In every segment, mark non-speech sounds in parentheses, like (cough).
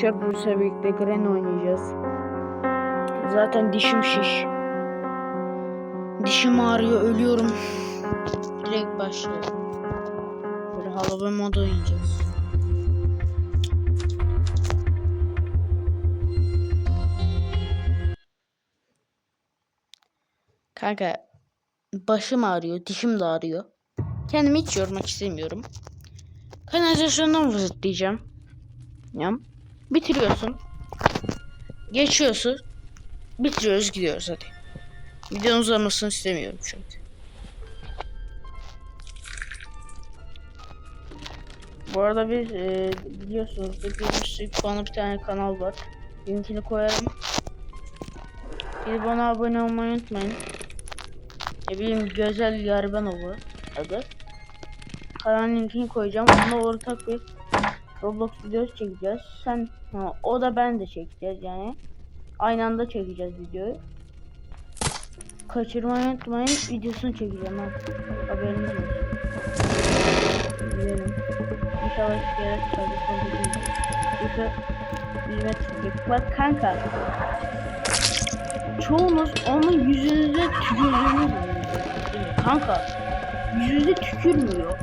Shepherd'la birlikte Gren oynayacağız. Zaten dişim şiş. Dişim ağrıyor, ölüyorum. Direkt başlayalım. Böyle hava modu oynayacağız. Kanka başım ağrıyor, dişim de ağrıyor. Kendimi hiç yormak istemiyorum. Kanalizasyondan vızıtlayacağım. Yam. Bitiriyorsun. Geçiyorsun. Bitiriyoruz gidiyoruz hadi. Videonun uzamasını istemiyorum çünkü. Bu arada biz e, biliyorsunuz da görmüştük bana bir tane kanal var. Linkini koyarım. Gidip ona abone olmayı unutmayın. Ne bileyim Güzel Yarbanoğlu adı. Kanalın linkini koyacağım. Onunla ortak bir Roblox videosu çekeceğiz. Sen ha, o da ben de çekeceğiz yani. Aynı anda çekeceğiz videoyu. Kaçırmayı unutmayın. Videosunu çekeceğim ha. Haberiniz olsun. Gidelim. İnşallah hiçbir yere çıkacak. Yoksa yüzüme çıkacak. Bak kanka. Çoğunuz onun yüzünüze tükürdüğünüz Kanka. Yüzünüze tükürmüyor.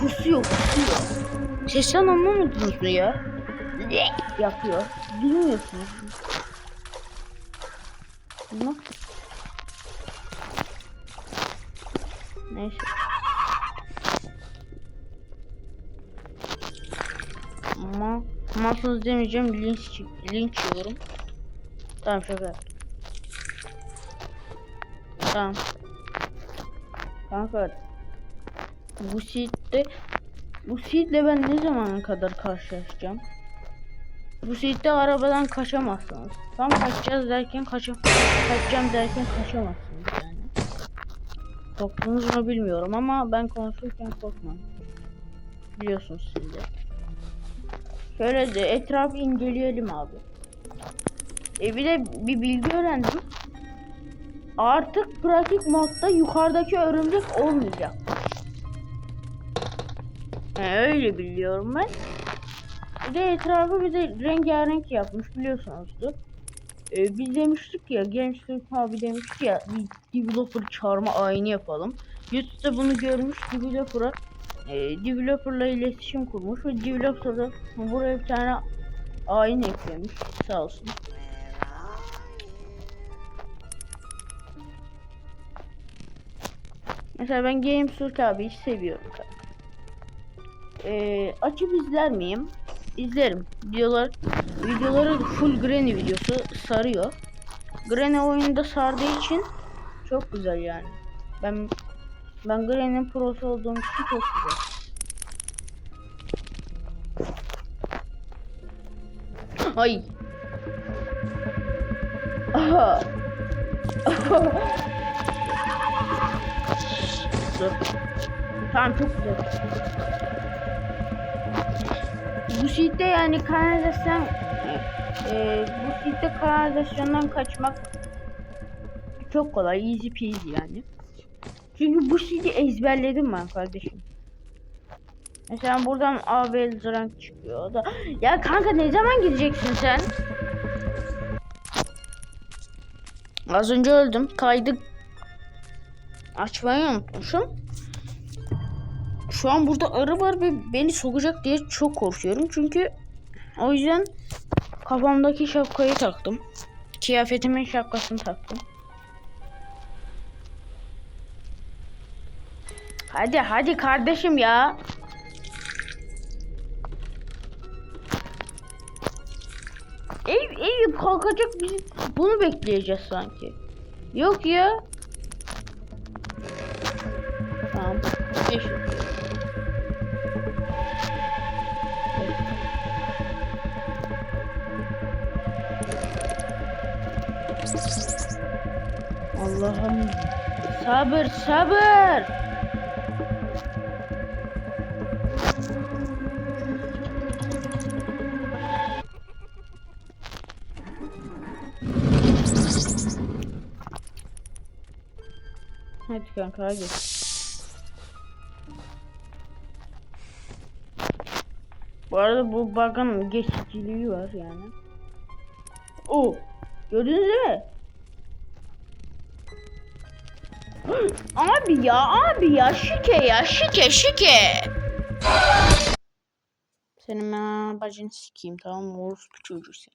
Kusuyor kusuyor. Sesten anlamadınız mı ya? Yapıyor. Bilmiyorsunuz. Bak. Neyse. Ama Mahsus demeyeceğim linç linç yiyorum. Tamam şaka. Tamam. Kanka bu seed'de bu seed'le ben ne zamana kadar karşılaşacağım? Bu seed'de arabadan kaçamazsınız. Tam kaçacağız derken kaçam kaçacağım derken kaçamazsınız yani. Korktunuz mu bilmiyorum ama ben konuşurken korkmam. Biliyorsunuz siz de. Şöyle de etrafı inceleyelim abi. E bir de bir bilgi öğrendim. Artık pratik modda yukarıdaki örümcek olmayacak. He, öyle biliyorum ben. Bir de etrafı bir de rengarenk yapmış biliyorsunuzdur. Ee, biz demiştik ya gençlik abi demişti ya bir developer çağırma ayini yapalım. YouTube'da bunu görmüş developer'a e, developer'la iletişim kurmuş ve developer da buraya bir tane ayin eklemiş sağ olsun. Mesela ben Game Surk abiyi seviyorum. Ee, açıp izler miyim? İzlerim. Videolar, videoları full Granny videosu sarıyor. Granny oyunda sardığı için çok güzel yani. Ben ben Granny'nin prosu olduğum için çok güzel. Ay. Aha. (laughs) Dur. Tamam çok güzel. Bu sheet'te yani kanalizasyon e, bu sheet'te kanalizasyondan kaçmak çok kolay easy peasy yani. Çünkü bu sheet'i ezberledim ben kardeşim. Mesela buradan ABL rank çıkıyor da. Ya kanka ne zaman gideceksin sen? Az önce öldüm. Kaydı açmayı unutmuşum. Şu an burada arı var ve beni sokacak diye çok korkuyorum. Çünkü o yüzden kafamdaki şapkayı taktım. Kıyafetimin şapkasını taktım. Hadi hadi kardeşim ya. Ev ev kalkacak biz bunu bekleyeceğiz sanki. Yok ya. Tamam. Eşit. Sabır sabır. Hadi kanka hadi. Bu arada bu bug'ın geçiciliği var yani. O gördünüz değil abi ya abi ya şike ya şike şike. Senin ben bacını sikeyim tamam mı? Orospu çocuğu sen.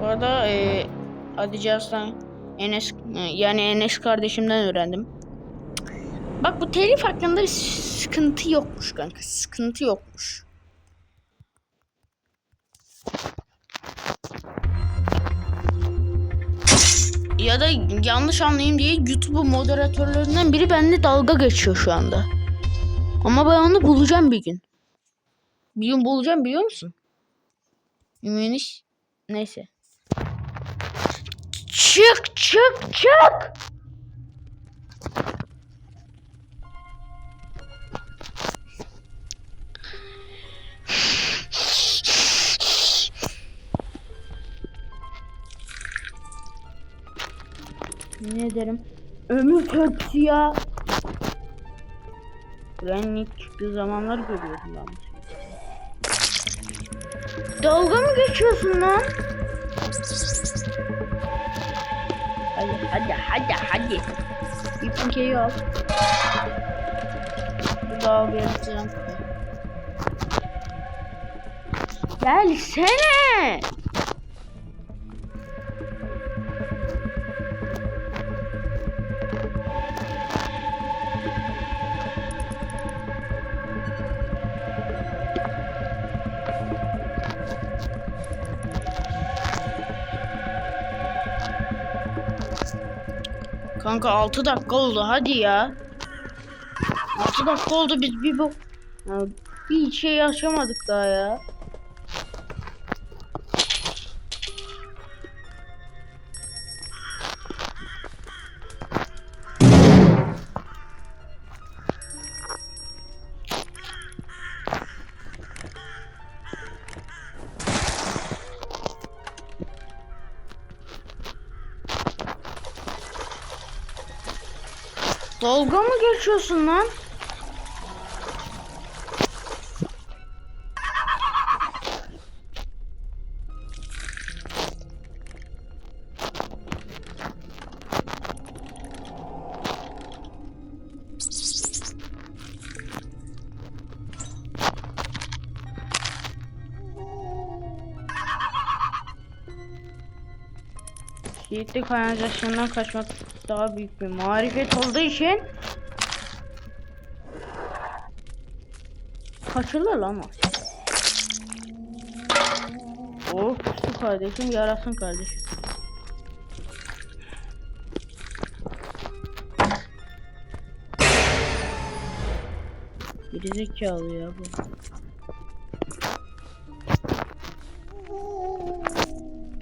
Bu arada e, Hatice Aslan Enes e, yani Enes kardeşimden öğrendim. Bak bu telif hakkında sıkıntı yokmuş kanka. Sıkıntı yokmuş. Ya da yanlış anlayayım diye YouTube moderatörlerinden biri benimle dalga geçiyor şu anda. Ama ben onu bulacağım bir gün. Bir gün bulacağım biliyor musun? Ümeniş. Neyse. Çık çık çık. Ne ederim? Ömür tepsi ya. Güvenlik çıktığı zamanlar görüyordum ben. şeyi. Dalga mı geçiyorsun lan? Hadi hadi hadi hadi. Bir pinkeyi al. Bu da al bir yapacağım. Gelsene. Kanka 6 dakika oldu hadi ya. 6 dakika oldu biz bir bu bir şey yaşamadık daha ya. Dalga mı geçiyorsun lan? Yiğitlik kanalizasyondan kaçmak daha büyük bir marifet olduğu için kaçılır lan o. Oh su kardeşim yarasın kardeşim. Gerizekalı ya bu.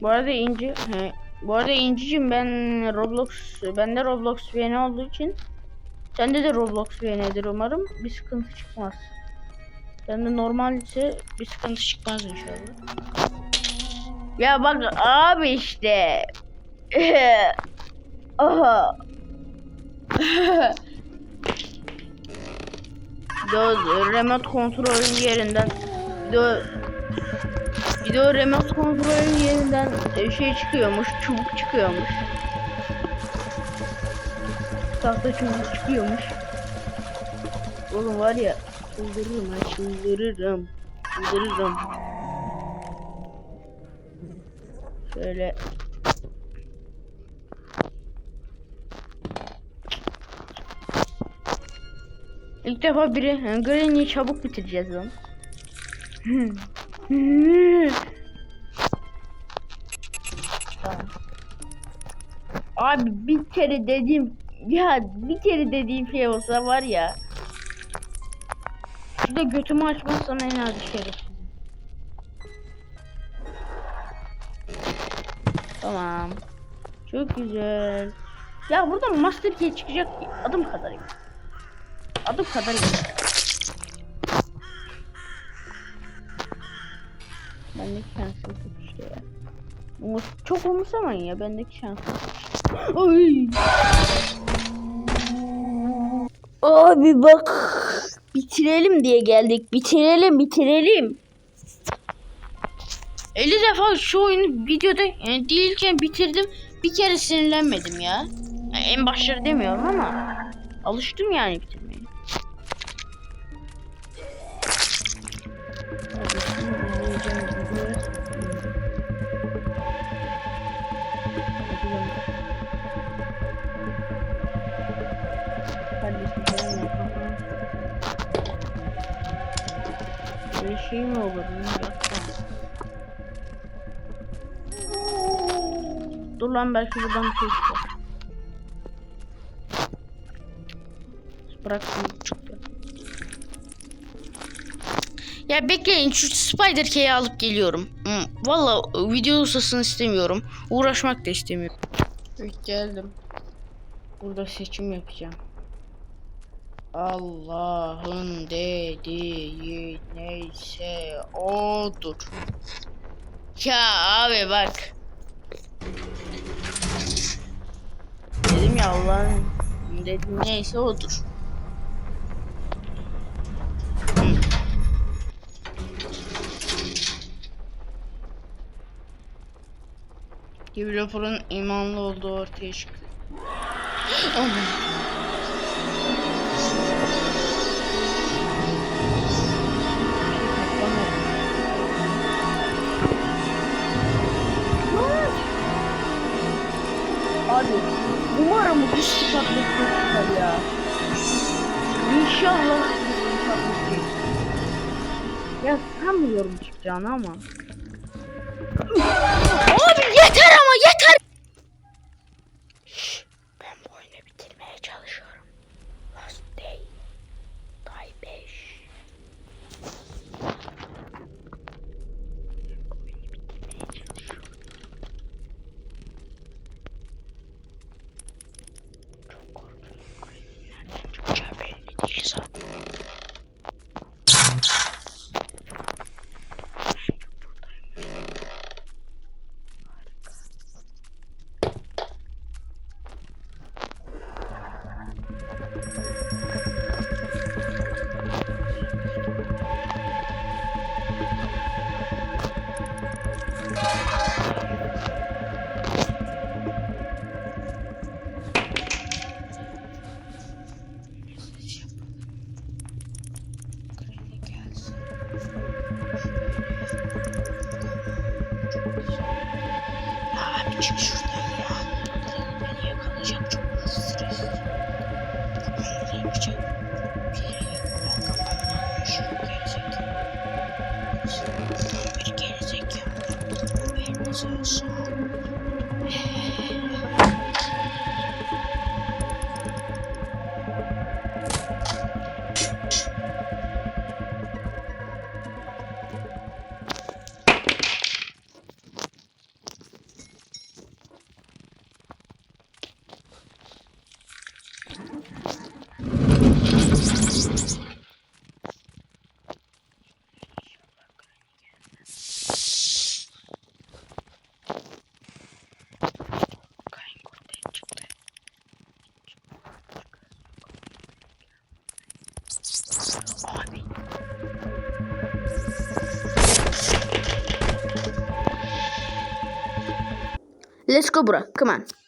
Bu arada İnci, he, bu arada İnci'cim ben Roblox, bende Roblox VN olduğu için sende de Roblox VN'dir umarım bir sıkıntı çıkmaz. Sende normal ise bir sıkıntı çıkmaz inşallah. Ya bak abi işte. (laughs) Aha. (laughs) O remote kontrolün yerinden o bir de o remote kontrolün yerinden e, şey çıkıyormuş, çubuk çıkıyormuş. Tahta çubuk çıkıyormuş. Oğlum var ya, çıldırırım ha, çıldırırım. Çıldırırım. Şöyle. İlk defa biri Granny'i çabuk bitireceğiz lan. (laughs) Abi bir kere dediğim ya bir kere dediğim şey olsa var ya. Şurada götümü açmazsam en az şerefsizim. Tamam. Çok güzel. Ya burada Master Key çıkacak adım kadarıyım. Adım kadarıyım. Bendeki şanssızlık işte ya. Umut, çok umursamayın ya bendeki şanssızlık. Ay. Abi bak. Bitirelim diye geldik. Bitirelim, bitirelim. 50 defa şu oyunu videoda yani değilken bitirdim. Bir kere sinirlenmedim ya. Yani en başları demiyorum ama alıştım yani bitirmeye. Hadi şey mi olur? Dur lan belki buradan bir şey çıkar. Bırak çıktı. Ya bekleyin şu Spider Key'i alıp geliyorum. Hmm, Valla video usasını istemiyorum. Uğraşmak da istemiyorum. Evet geldim. Burada seçim yapacağım. Allah'ın dediği neyse odur. Ya abi bak. Dedim ya Allah'ın dediği neyse odur. Developer'ın imanlı olduğu ortaya çıktı. (gasps) Aman. Abi umarım bu sıcaklık çıkar ya. İnşallah değil. Ya sanmıyorum çıkacağını ama. Abi yeter ama yeter. Abi çık şuradan Let's go bro. Come on.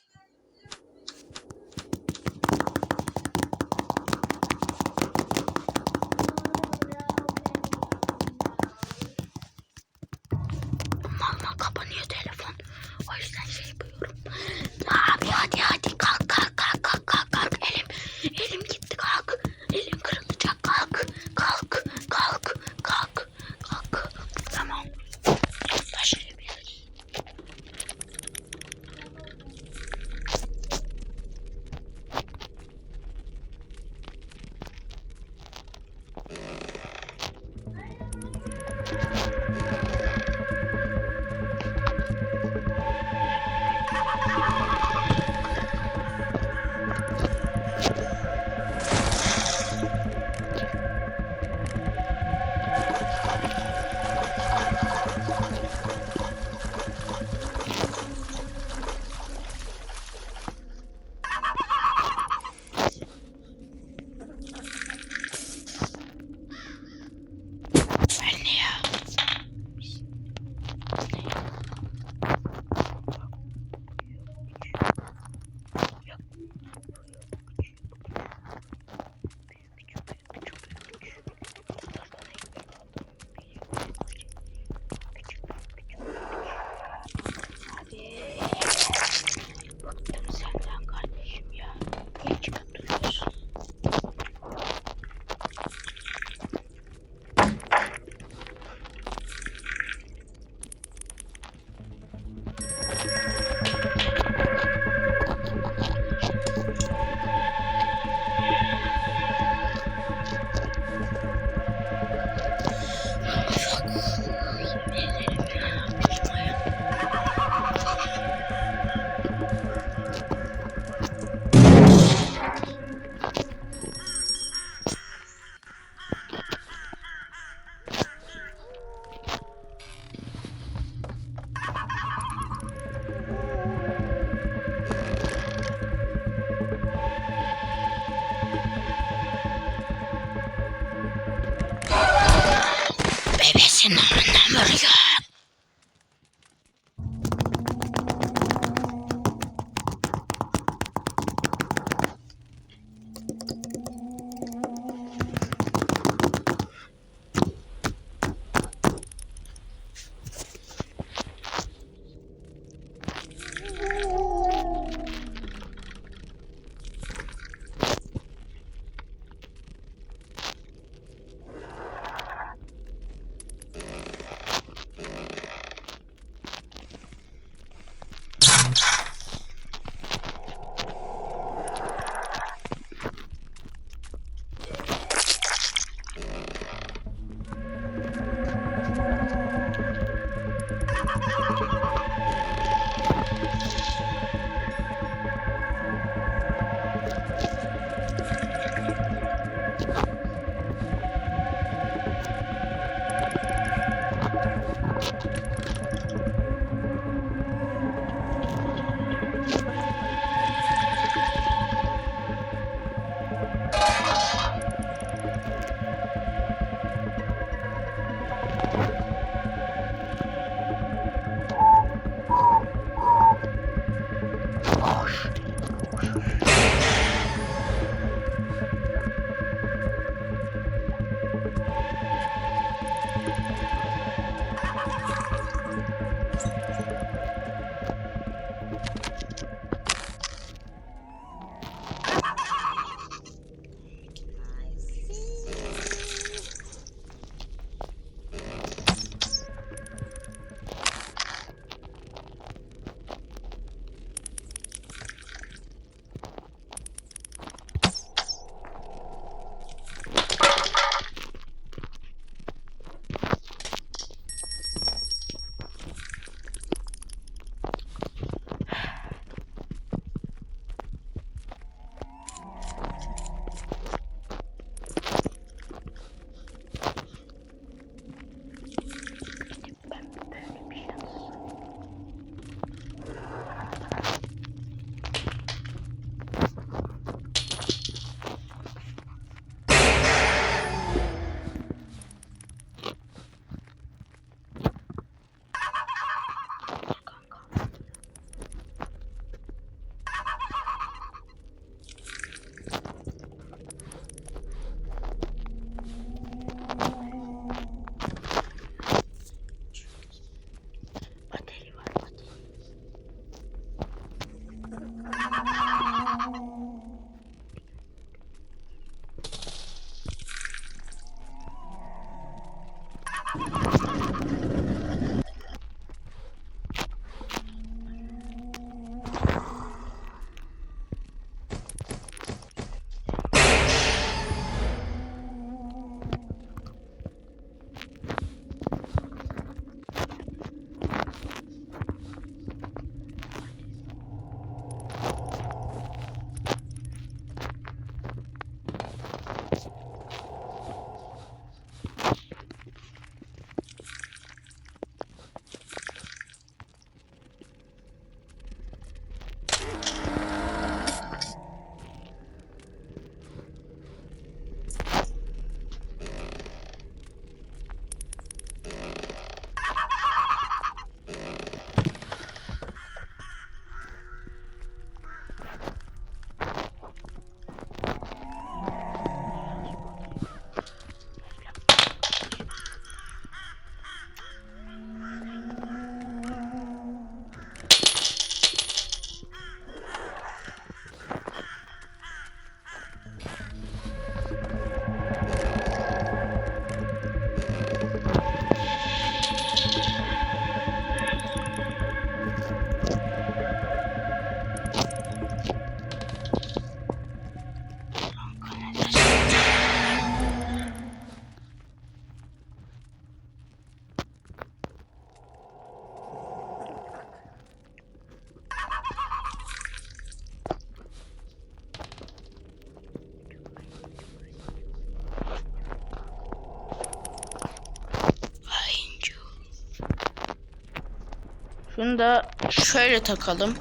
Şunu da şöyle takalım.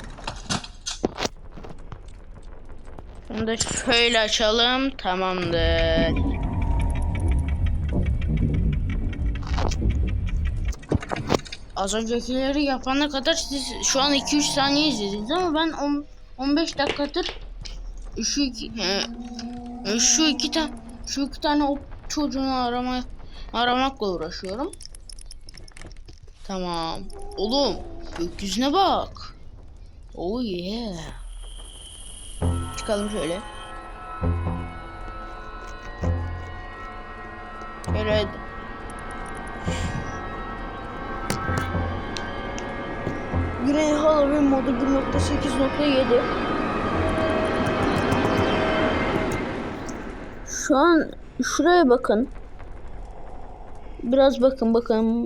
Şunu da şöyle açalım. Tamamdır. az öncekileri yapana kadar siz şu an 2-3 saniye izlediniz ama ben on- 15 dakikadır şu iki, e, şu iki tane şu iki tane o çocuğunu arama aramakla uğraşıyorum. Tamam. Oğlum gökyüzüne bak. Oh yeah. Çıkalım şöyle. Evet. Güney Halloween modu 1.8.7 Şu an şuraya bakın. Biraz bakın bakın.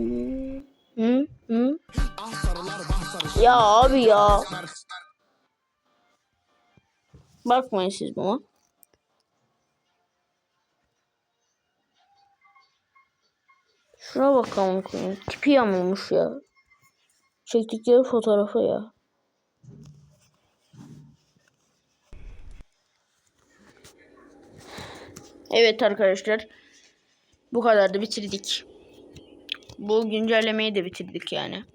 Hı? Hı? Ya abi ya. Bakmayın siz buna. Şuna bakalım. Tipi yamulmuş ya. Çektikleri fotoğrafı ya. Evet arkadaşlar. Bu kadar da bitirdik. Bu güncellemeyi de bitirdik yani.